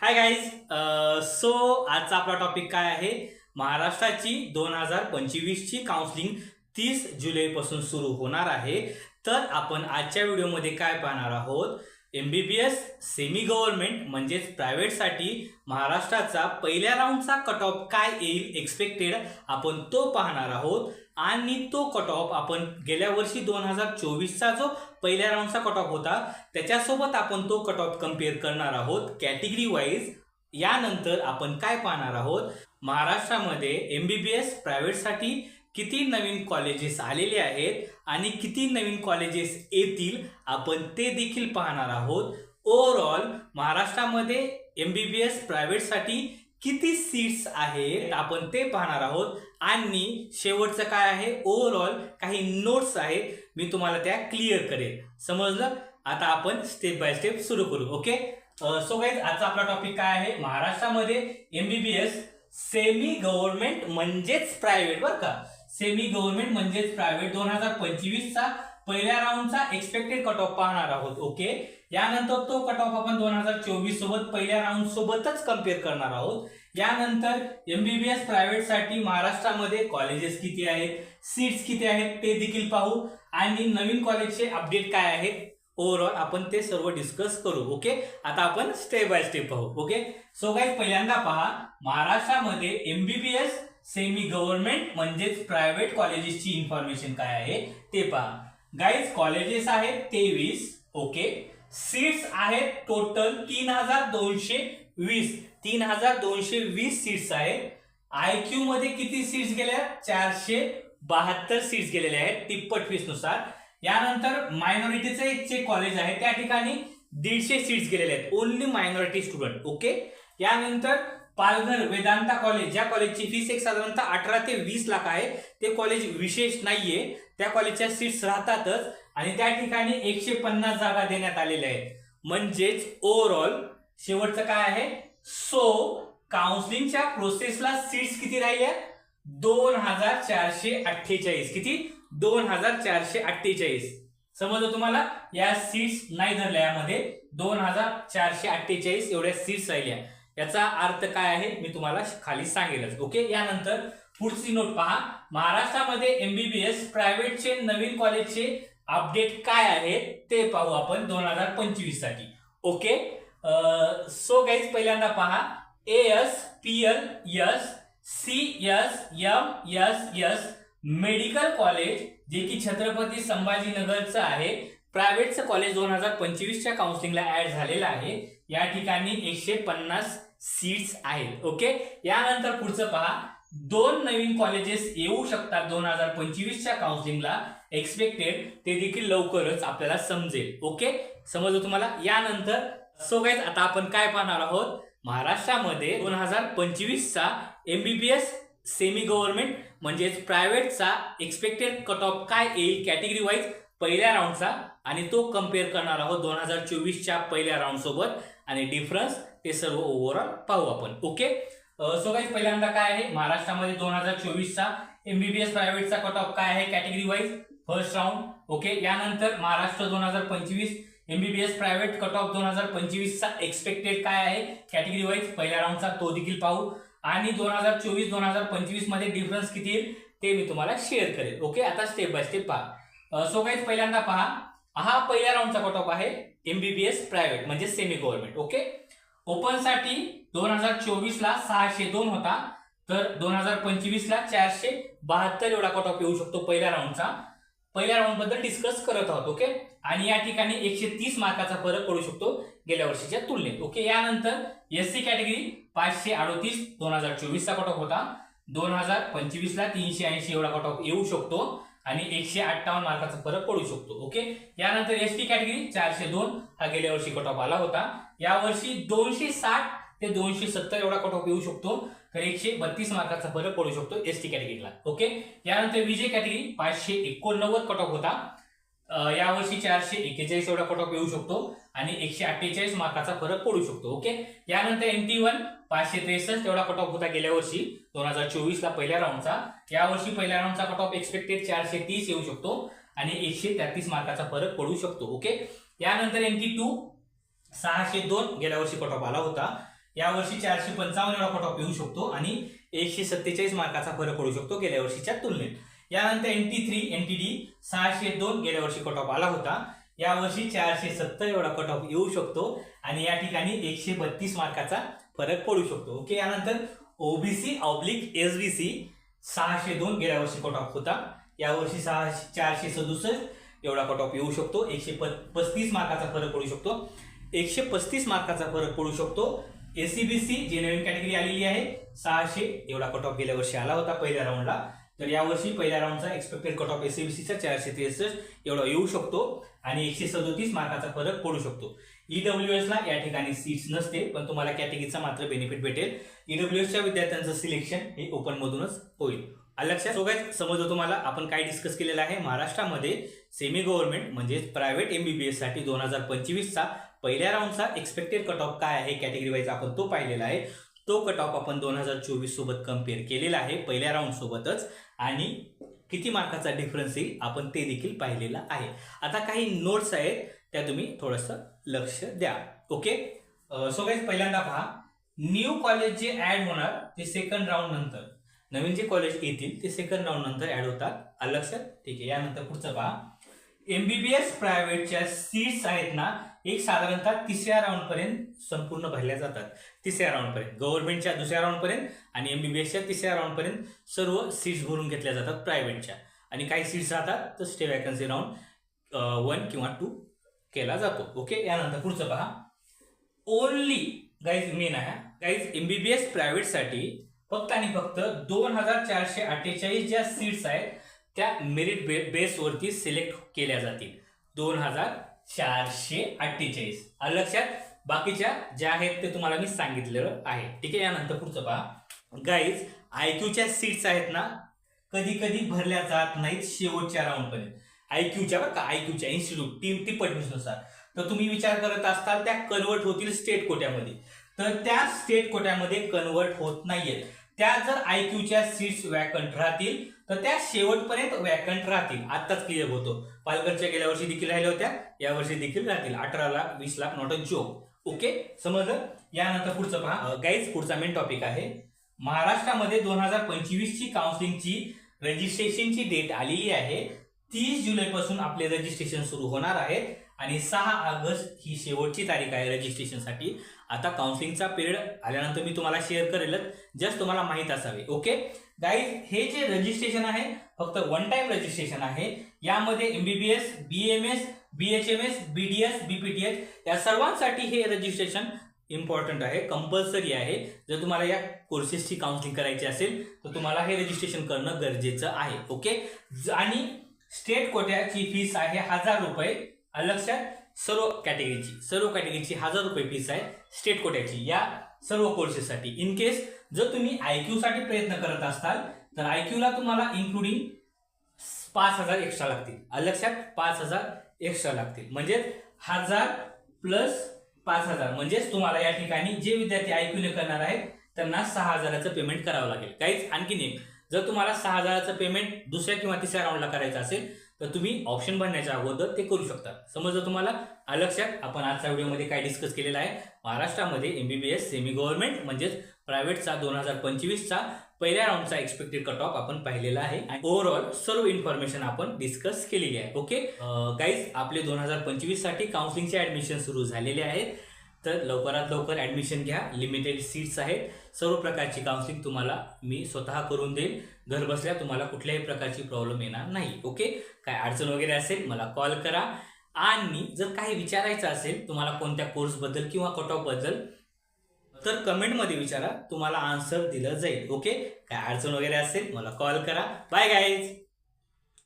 Hi guys so आजचा आपला topic काय आहे? महाराष्ट्राची दोन हजार पंचवीसची काउन्सिलिंग तीस जुलैपासून सुरू होणार आहे. तर आपण आजच्या व्हिडिओमध्ये काय पाहणार आहोत? M B B S semi government म्हणजेच प्रायव्हेटसाठी महाराष्ट्राचा पहिल्या राऊंडचा कट ऑफ काय येईल एक्सपेक्टेड आपण तो पाहणार आहोत. आणि तो कट ऑफ आपण गेल्या वर्षी दोन हजार चोवीसचा जो पहिल्या राऊंडचा कट ऑफ होता त्याच्यासोबत आपण तो कट ऑफ कंपेअर करणार आहोत. कॅटेगरी वाईज यानंतर आपण काय पाहणार आहोत? महाराष्ट्रामध्ये एम बी बी एस प्रायव्हेटसाठी किती नवीन कॉलेजेस आलेले आहेत आणि किती नवीन कॉलेजेस येतील आपण ते देखील पाहणार आहोत. ओव्हरऑल महाराष्ट्रामध्ये एम बी बी एस प्रायव्हेटसाठी किती सीट्स आहेत आपण ते पाहणार आहोत. आणि शेवटचं काय आहे? ओव्हरऑल काही नोट्स आहेत. मी तुम्हाला त्या क्लिअर करेल समजलं? आता आपण स्टेप बाय स्टेप सुरू करू ओके सो गाईज आजचा आपला टॉपिक काय आहे? महाराष्ट्रामध्ये एमबीबीएस सेमी गव्हर्नमेंट म्हणजेच प्रायव्हेट बरं का. सेमी गव्हर्नमेंट म्हणजेच प्रायव्हेट दोन हजार पंचवीसचा पहिल्या राऊंडचा एक्सपेक्टेड कट ऑफ पाहणार आहोत ओके यानंतर तो कट ऑफ आपण दोन हजार चोवीस सोबत पहिल्या राऊंड सोबतच कंपेअर करणार आहोत. यानंतर एमबीबीएस प्रायव्हेटसाठी महाराष्ट्रामध्ये कॉलेजेस किती आहेत सीट्स किती आहेत ते देखील पाहू. आणि नवीन कॉलेजचे अपडेट काय आहेत ओव्हरऑल आपण ते सर्व डिस्कस करू ओके आता आपण स्टेप बाय स्टेप पाहू ओके सो काही पहिल्यांदा पहा महाराष्ट्रामध्ये एमबीबीएस सेमी गव्हर्नमेंट म्हणजेच प्रायव्हेट कॉलेजेसची इन्फॉर्मेशन काय आहे? ते पहा. गाईज कॉलेजेस आहेत तेवीस ओके सीट्स आहेत टोटल तीन हजार दोनशे वीस. तीन हजार दोनशे वीस सीट्स आहेत. आय क्यू मध्ये किती सीट्स गेल्या? चारशे बहात्तर सीट्स गेलेले आहेत तिप्पट वीसनुसार यानंतर मायनॉरिटीचे जे कॉलेज आहे त्या ठिकाणी दीडशे सीट्स गेलेले आहेत. ओनली मायनॉरिटी स्टुडंट ओके यानंतर पालघर वेदांता कॉलेज ज्या कॉलेजची फीस एक साधारणतः अठरा ते वीस लाख आहे ते कॉलेज विशेष नाहीये. त्या कॉलेजच्या सीट्स राहतातच आणि त्या ठिकाणी एकशे पन्नास जागा देण्यात आलेल्या आहेत. म्हणजेच ओव्हरऑल शेवटचं काय आहे? सो काउन्सिलिंगच्या प्रोसेसला सीट्स किती राहिल्या? दोन हजार चारशे अठ्ठेचाळीस. किती? दोन हजार चारशे अठ्ठेचाळीस. समजलं तुम्हाला? या सीट्स नाही धरल्या यामध्ये. दोन हजार चारशे अठ्ठेचाळीस एवढ्या सीट्स राहिल्या. याचा अर्थ काय आहे? मी तुम्हाला खाली सांगेलच. ओके यानंतर पुढची नोट पहा. महाराष्ट्रामध्ये एमबीबीएस प्रायव्हेटचे नवीन कॉलेजचे अपडेट काय आहेत ते पाहू आपण दोन हजार पंचवीससाठी ओके सो गाईज पहिल्यांदा पहा. A S P L S C S M S S medical college जे की छत्रपती संभाजीनगरचं आहे प्रायव्हेटचं कॉलेज दोन हजार पंचवीसच्या काउन्सिलिंगला ऍड झालेलं आहे. या ठिकाणी एकशे पन्नास सीट्स आहेत ओके यानंतर पुढचं पहा. दोन नवीन कॉलेजेस येऊ शकतात दोन हजार पंचवीसच्या काउन्सिलिंगला एक्सपेक्टेड ते देखील लवकरच आपल्याला समजेल ओके समजलं तुम्हाला? यानंतर सो गाईज आता आपण काय पाहणार आहोत? महाराष्ट्रामध्ये दोन हजार पंचवीसचा एमबीबीएस सेमी गव्हर्नमेंट म्हणजेच प्रायव्हेटचा एक्सपेक्टेड कट ऑफ काय येईल कॅटेगरी वाईज पहिल्या राऊंडचा आणि तो कंपेअर करणार आहोत दोन हजार चोवीसच्या पहिल्या राऊंड सोबत. आणि डिफरन्स ते सर्व ओव्हरऑल पाहू आपण. ओके सो गाईज पहिल्यांदा काय आहे? महाराष्ट्रामध्ये दोन हजार चोवीसचा एमबीबीएस प्रायव्हेटचा कट ऑफ काय आहे category wise first round okay यानंतर महाराष्ट्र दोन हजार पंचवीस एमबीबीएस प्रायव्हेट कट ऑफ दोन हजार पंचवीसचा एक्सपेक्टेड काय आहे? कॅटेगरी वाईज पहिल्या राऊंडचा तो देखील पाहू. आणि दोन हजार चोवीस दोन हजार पंचवीसमध्ये डिफरन्स किती येईल? ते मी तुम्हाला शेअर करेल. ओके आता स्टेप बाय स्टेप पहा. सो गाईज पहिल्यांदा पहा. हा पहिल्या राऊंडचा कट ऑफ आहे एमबीबीएस प्रायव्हेट म्हणजे सेमी गव्हर्नमेंट ओके ओपनसाठी दोन हजार चोवीस ला सहाशे दोन होता. तर दोन हजार पंचवीस ला चारशे बहात्तर एवढा कट ऑफ येऊ शकतो पहिल्या राऊंडचा पहिल्या राऊंडबद्दल डिस्कस करत आहोत ओके आणि या ठिकाणी एकशे तीस मार्काचा फरक पडू शकतो गेल्या वर्षीच्या तुलनेत ओके यानंतर एस सी कॅटेगरी पाचशे अडोतीस दोन हजार चोवीसचा कट ऑफ होता. दोन हजार पंचवीसला तीनशे ऐंशी एवढा कट ऑफ येऊ शकतो. आणि एकशे अठ्ठावन्न मार्काचा फरक पडू शकतो ओके? यानंतर एस टी कॅटेगरी चारशे दोन हा गेल्या वर्षी कट ऑफ आला होता. यावर्षी दोनशे साठ ते दोनशे सत्तर एवढा कट ऑफ येऊ शकतो. तर एकशे बत्तीस मार्काचा फरक पडू शकतो एस टी कॅटेगरीला ओके? यानंतर विजय कॅटेगरी पाचशे एकोणनव्वद कट ऑफ होता. यावर्षी चारशे एक्केचाळीस एवढा कट ऑफ येऊ शकतो आणि एकशे अठ्ठेचाळीस मार्काचा फरक पडू शकतो ओके? यानंतर एन टी वन पाचशे त्रेसष्ट एवढा कट ऑफ होता गेल्या वर्षी दोन हजार चोवीस ला पहिल्या राऊंडचा यावर्षी पहिल्या राऊंडचा कट ऑफ एक्सपेक्टेड चारशे तीस येऊ शकतो आणि एकशे तेहतीस मार्काचा फरक पडू शकतो ओके? यानंतर एन टी टू सहाशे दोन गेल्या वर्षी कट ऑफ आला होता. यावर्षी चारशे पंचावन्न एवढा कट ऑफ येऊ शकतो आणि एकशे सत्तेचाळीस मार्काचा फरक पडू शकतो गेल्या वर्षीच्या तुलनेत. यानंतर N T three N T D सहाशे दोन गेल्या वर्षी कट ऑफ आला होता. यावर्षी चारशे सत्तर एवढा कट ऑफ येऊ शकतो आणि या ठिकाणी एकशे बत्तीस मार्काचा फरक पडू शकतो. ओके यानंतर ओबीसी ऑब्लिक एसबीसी सहाशे दोन गेल्या वर्षी कट ऑफ होता. यावर्षी सहाशे चारशे सदुसष्ट एवढा कट ऑफ येऊ शकतो. एकशे प पस्तीस मार्काचा फरक पडू शकतो. एकशे पस्तीस मार्काचा फरक पडू शकतो. एसीबीसी जी नवीन कॅटेगरी आलेली आहे सहाशे एवढा कट ऑफ गेल्या वर्षी आला होता पहिल्या राऊंडला तर यावर्षी पहिल्या राऊंडचा एक्सपेक्टेड कट ऑफ एसीबीसीचा चारशे त्रेसष्ट एवढा येऊ शकतो आणि एकशे सदोतीस मार्काचा फरक पडू शकतो. ईडब्ल्यू एसला या ठिकाणी सीट्स नसते पण तुम्हाला कॅटेगरीचा मात्र बेनिफिट भेटेल. ईडब्ल्यू एसच्या विद्यार्थ्यांचं सिलेक्शन हे ओपनमधूनच होईल. लक्षात सो समजतो समजलं तुम्हाला आपण काय डिस्कस केलेलं आहे? महाराष्ट्रामध्ये सेमी गव्हर्नमेंट म्हणजे प्रायव्हेट एमबीबीएससाठी दोन हजार पंचवीसचा पहिल्या राऊंडचा एक्सपेक्टेड कट ऑफ काय आहे? कॅटेगरी वाईज आपण तो पाहिलेला आहे. तो कट ऑफ आपण दोन हजार चोवीस सोबत कंपेअर केलेला आहे पहिल्या राऊंड सोबतच. आणि किती मार्काचा डिफरन्स येईल आपण ते देखील पाहिलेलं आहे. आता काही नोट्स आहेत त्या तुम्ही थोडंसं लक्ष द्या. ओके सो गाईज पहिल्यांदा पहा. न्यू कॉलेज जे ॲड होणार ते सेकंड राऊंड नंतर. नवीन जे कॉलेज येतील ते सेकंड राऊंड नंतर ॲड होतात. लक्षात? ठीक आहे यानंतर पुढचं पहा. एमबीबीएस प्रायव्हेटच्या सीट्स आहेत ना एक साधारणतः तिसऱ्या राऊंडपर्यंत संपूर्ण भरल्या जातात. तिसऱ्या राऊंडपर्यंत गव्हर्नमेंटच्या दुसऱ्या एम बी आणि एमबीबीएसच्या तिसऱ्या राऊंडपर्यंत सर्व सीट्स भरून घेतल्या जातात प्रायव्हेटच्या आणि काही सीट्स राहतात तर स्टे वॅकन्सी राऊंड वन किंवा टू केला जातो. ओके यानंतर पुढचं पहा. ओनली गाईज मेन आहे. गाईज एमबीबीएस प्रायव्हेटसाठी फक्त आणि फक्त दोन हजार चारशे अठ्ठेचाळीस ज्या सीट्स आहेत त्या मेरिट बे बेसवरती सिलेक्ट केल्या जातील. दोन हजार चारशे अठ्ठेचाळीस. लक्षात बाकीच्या ज्या आहेत ते तुम्हाला मी सांगितलेलं आहे. ठीक आहे? यानंतर पुढचं पहा. गाईज आयक्यूच्या सीट्स आहेत ना कधी कधी भरल्या जात नाहीत शेवटच्या राऊंडपर्यंत आयक्यूच्या बरं का? आयक्यूच्या इन्स्टिट्यूट टीम ती पडवीनुसार तर तुम्ही विचार करत असताल त्या कन्वर्ट होतील स्टेट कोट्यामध्ये. तर त्या स्टेट कोट्यामध्ये कन्वर्ट होत नाहीयेत. त्या जर आयक्यूच्या सीट्स वॅकंट राहतील तर त्या शेवटपर्यंत वॅकंट राहतील. आत्ताच क्लिअर होतो. पालघरच्या गेल्या वर्षी देखील राहिल्या होत्या. या वर्षी देखील राहतील. अठरा लाख वीस lakh not a joke okay समजलं? यानंतर पुढचं पहा. गाईज पुढचा मेन टॉपिक आहे. महाराष्ट्रामध्ये दोन हजार पंचवीस ची काउन्सिलिंगची रजिस्ट्रेशनची डेट आलेली आहे. तीस जुलैपासून आपले रजिस्ट्रेशन सुरू होणार आहे. आणि सहा ऑगस्ट ही शेवटची तारीख आहे रजिस्ट्रेशनसाठी आता काउन्सिलिंगचा पिरियड आल्यानंतर मी तुम्हाला शेअर करेलच. जस्ट तुम्हाला माहीत असावे ओके गाईज हे जे रजिस्ट्रेशन आहे फक्त वन टाइम रजिस्ट्रेशन आहे. यामध्ये MBBS B M S B H M S B D S B P S या सर्वांसाठी हे रजिस्ट्रेशन इम्पॉर्टंट आहे कंपल्सरी आहे. जर तुम्हाला या कोर्सेसची काउन्सिलिंग करायची असेल तर तुम्हाला हे रजिस्ट्रेशन करणं गरजेचं आहे ओके आणि स्टेट कोट्याची फीस आहे हजार रुपये. लक्षात? सर्व कॅटेगरीची सर्व कॅटेगरीची हजार रुपये फीस आहे स्टेट कोट्याची या सर्व कोर्सेससाठी इन केस जर तुम्ही आयसाठी प्रयत्न करत असाल तर आय ला तुम्हाला इन्क्लुडिंग पाच हजार एक्स्ट्रा लागतील. लक्षात? पाच हजार एक्स्ट्रा लागतील. म्हणजेच हजार प्लस पाच हजार. म्हणजेच तुम्हाला या ठिकाणी जे विद्यार्थी आयक्यूने करणार आहेत त्यांना सहा हजाराचं पेमेंट करावं लागेल. काहीच आणखीन एक. जर तुम्हाला सहा हजाराचं पेमेंट दुसऱ्या किंवा तिसऱ्या राऊंडला करायचं असेल तर तुम्ही ऑप्शन भरण्याच्या अगोदर ते करू शकता. समजलं तुम्हाला लक्षात आपण आजच्या व्हिडिओमध्ये काय डिस्कस केलेलं आहे महाराष्ट्रामध्ये एमबीबीएस सेमी गव्हर्नमेंट म्हणजेच प्रायव्हेटचा दोन हजार पंचवीसचा पहिल्या राऊंडचा एक्सपेक्टेड कट ऑफ आपण पाहिलेला आहे. आणि ओव्हरऑल सर्व इन्फॉर्मेशन आपण डिस्कस केलेली आहे. ओके गाईज आपले दोन हजार पंचवीससाठी काउन्सिलिंगचे ऍडमिशन सुरू झालेले आहेत. तर लवकरात लवकर ॲडमिशन घ्या. लिमिटेड सीट्स आहेत. सर्व प्रकारची काउन्सिलिंग तुम्हाला मी स्वतः करून देईल घर बसल्या तुम्हाला कुठल्याही प्रकारची प्रॉब्लेम येणार नाही. ओके काय अडचण वगैरे असेल मला कॉल करा. आणि जर काही विचारायचं असेल तुम्हाला कोणत्या कोर्सबद्दल किंवा कट ऑफबद्दल तर कमेंटमध्ये विचारा. तुम्हाला आन्सर दिलं जाईल. ओके काय अडचण वगैरे असेल मला कॉल करा. Bye guys